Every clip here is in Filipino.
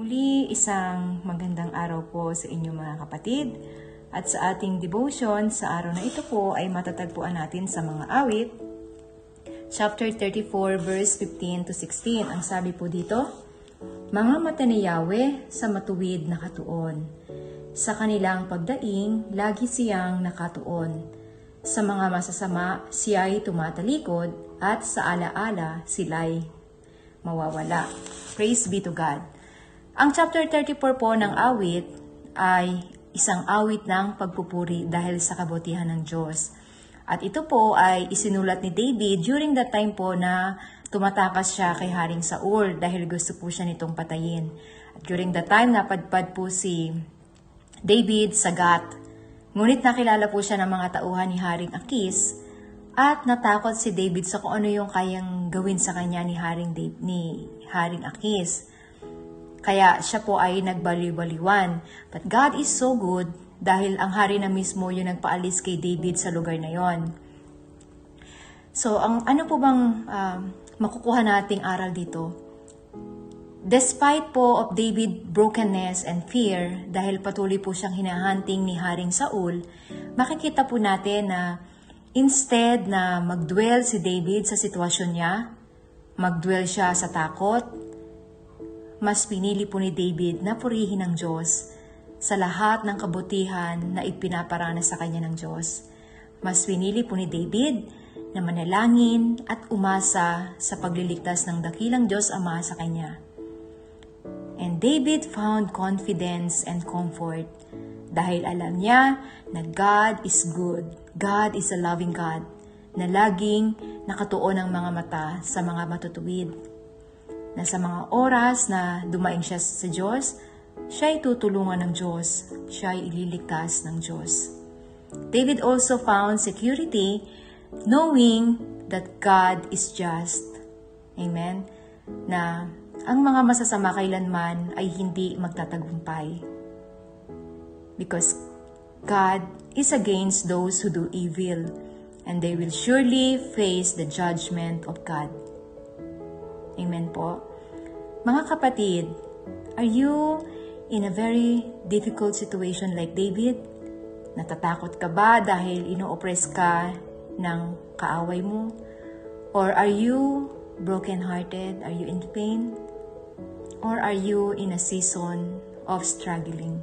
Isang magandang araw po sa inyo mga kapatid. At sa ating devotion sa araw na ito po ay matatagpuan natin sa mga awit. Chapter 34 verse 15 to 16. Ang sabi po dito, Mga mata ni Yahweh sa matuwid na katuon. Sa kanilang pagdaing, lagi siyang nakatuon. Sa mga masasama, siya'y tumatalikod at sa alaala sila'y mawawala. Praise be to God. Ang chapter 34 po ng awit ay isang awit ng pagpupuri dahil sa kabutihan ng Diyos. At ito po ay isinulat ni David during the time po na tumatakas siya kay Haring Saul dahil gusto po siya nitong patayin. At during the time napadpad po si David sa Gat. Ngunit nakilala po siya ng mga tauhan ni Haring Akis at natakot si David sa kung ano yung kayang gawin sa kanya ni Haring, Dave, ni Haring Akis. Kaya siya po ay nagbaliw-baliwan. But God is so good dahil ang hari na mismo yung nagpaalis kay David sa lugar na yon. So, ang ano po bang um, makukuha nating aral dito? Despite po of David brokenness and fear, dahil patuloy po siyang hinahunting ni Haring Saul, makikita po natin na instead na magdwell si David sa sitwasyon niya, magdwell siya sa takot, mas pinili po ni David na purihin ng Diyos sa lahat ng kabutihan na ipinaparana sa kanya ng Diyos. Mas pinili po ni David na manalangin at umasa sa pagliligtas ng dakilang Diyos Ama sa kanya. And David found confidence and comfort dahil alam niya na God is good. God is a loving God na laging nakatuon ang mga mata sa mga matutuwid na sa mga oras na dumaing siya sa Diyos, siya ay tutulungan ng Diyos, siya ay ililigtas ng Diyos. David also found security knowing that God is just. Amen? Na ang mga masasama kailanman ay hindi magtatagumpay. Because God is against those who do evil, and they will surely face the judgment of God. Amen po. Mga kapatid, are you in a very difficult situation like David? Natatakot ka ba dahil ino-oppress ka ng kaaway mo? Or are you broken-hearted? Are you in pain? Or are you in a season of struggling?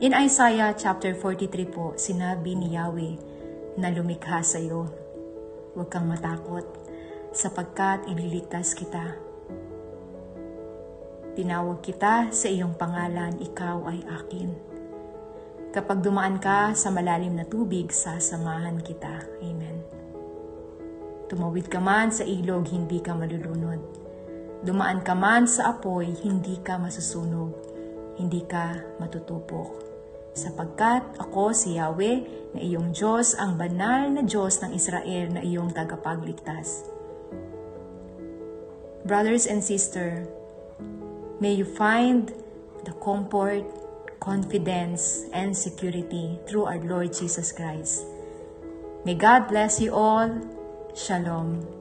In Isaiah chapter 43 po, sinabi ni Yahweh na lumikha sa iyo. Huwag kang matakot sapagkat ililigtas kita. Tinawag kita sa iyong pangalan, ikaw ay akin. Kapag dumaan ka sa malalim na tubig, sasamahan kita. Amen. Tumawid ka man sa ilog, hindi ka malulunod. Dumaan ka man sa apoy, hindi ka masusunog. Hindi ka matutupok. Sapagkat ako si Yahweh na iyong Diyos, ang banal na Diyos ng Israel na iyong tagapagligtas. Brothers and sisters, may you find the comfort, confidence, and security through our Lord Jesus Christ. May God bless you all. Shalom.